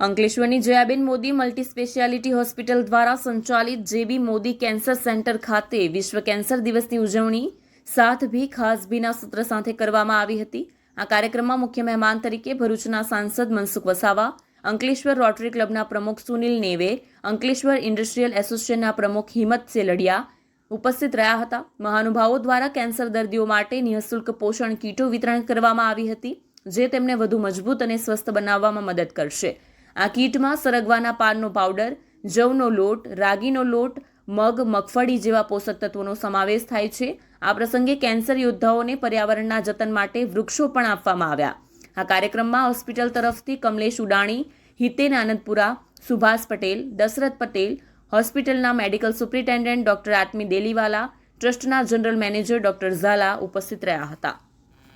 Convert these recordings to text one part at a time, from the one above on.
અંકલેશ્વરની Jayaben Modi multi speciality hospital દ્વારા સંચાલિત જેબી Modi cancer centre ખાતે વિશ્વ કેન્સર દિવસની ઉજવણી સાથ ભી ખાસ ભીના સૂત્ર સાથે કરવામાં આવી હતી. આ કાર્યક્રમમાં મુખ્ય મહેમાન તરીકે ભરૂચના સાંસદ મનસુખ વસાવા, અંકલેશ્વર રોટરી ક્લબના પ્રમુખ સુનિલ નેવે, અંકલેશ્વર ઇન્ડસ્ટ્રીયલ એસોસિએશનના પ્રમુખ હિંમત સેલડિયા ઉપસ્થિત રહ્યા હતા. મહાનુભાવો દ્વારા કેન્સર દર્દીઓ માટે નિઃશુલ્ક પોષણ કીટો વિતરણ કરવામાં આવી હતી, જે તેમને વધુ મજબૂત અને સ્વસ્થ બનાવવામાં મદદ કરશે. આ કીટમાં સરગવાના પાનનો પાવડર, જવનો લોટ, રાગીનો લોટ, મગ, મગફળી જેવા પોષક તત્વોનો સમાવેશ થાય છે. આ પ્રસંગે કેન્સર યોદ્ધાઓને પર્યાવરણના જતન માટે વૃક્ષો પણ આપવામાં આવ્યા. આ કાર્યક્રમમાં હોસ્પિટલ તરફથી કમલેશ ઉડાણી, હિતેન આનંદપુરા, સુભાષ પટેલ, દશરથ પટેલ, હોસ્પિટલના medical superintendent doctor Atmi Deliwala, ટ્રસ્ટના જનરલ મેનેજર ડોક્ટર ઝાલા ઉપસ્થિત રહ્યા હતા.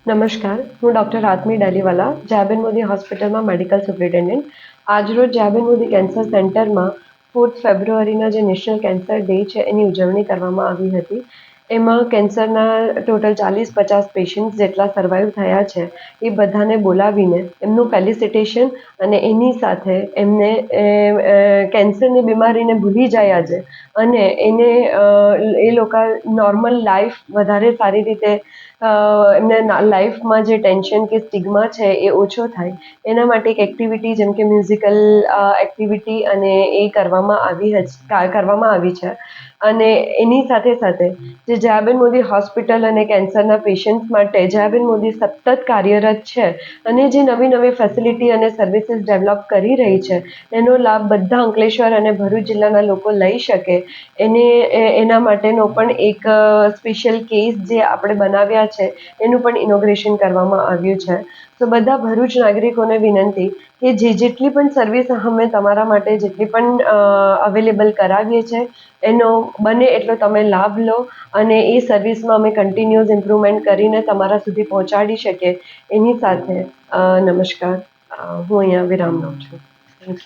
નમસ્કાર, હું ડૉક્ટર આત્મી ડાલીવાલા જાબેન મોદી હોસ્પિટલમાં મેડિકલ સુપ્રિન્ટેન્ડન્ટ. આજરોજ જાબેન મોદી કેન્સર સેન્ટરમાં ફોર્થ ફેબ્રુઆરીના જે નેશનલ કેન્સર ડે છે, એની ઉજવણી કરવામાં આવી હતી. એમાં કેન્સરના ટોટલ ચાલીસ પચાસ પેશન્ટ્સ જેટલા સર્વાઈવ થયા છે, એ બધાને બોલાવીને એમનું ફેલિસિટેશન અને એની સાથે એમને કેન્સરની બીમારીને ભૂલી જાય આજે. અને એને એ લોકો નોર્મલ લાઈફ વધારે સારી રીતે એમને લાઈફમાં જે ટેન્શન કે સ્ટિગ્મા છે એ ઓછો થાય. એના માટે એક એક્ટિવિટી જેમ કે મ્યુઝિકલ એક્ટિવિટી અને એ કરવામાં આવી કરવામાં આવી છે. અને એની સાથે સાથે જે જયાબેન મોદી હોસ્પિટલ અને કેન્સરના પેશન્ટ્સ માટે જયાબેન મોદી સતત કાર્યરત છે અને જે નવી નવી ફેસિલિટી અને સર્વિસીસ ડેવલપ કરી રહી છે, એનો લાભ બધા અંકલેશ્વર અને ભરૂચ જિલ્લાના લોકો લઈ શકે. એને એના માટેનો પણ એક સ્પેશિયલ કેસ જે આપણે બનાવ્યા છે, એનું પણ ઇનોગ્રેશન કરવામાં આવ્યું છે. તો બધા ભરૂચ નાગરિકોને વિનંતી કે જે જેટલી પણ સર્વિસ અમે તમારા માટે જેટલી પણ અવેલેબલ કરાવીએ છીએ એનો બને એટલો તમે લાભ લો અને એ સર્વિસમાં અમે કન્ટિન્યુઅસ ઇમ્પ્રુવમેન્ટ કરીને તમારા સુધી પહોંચાડી શકીએ. એની સાથે નમસ્કાર. હું અહીંયા વિરામ લઉં છું. Thank you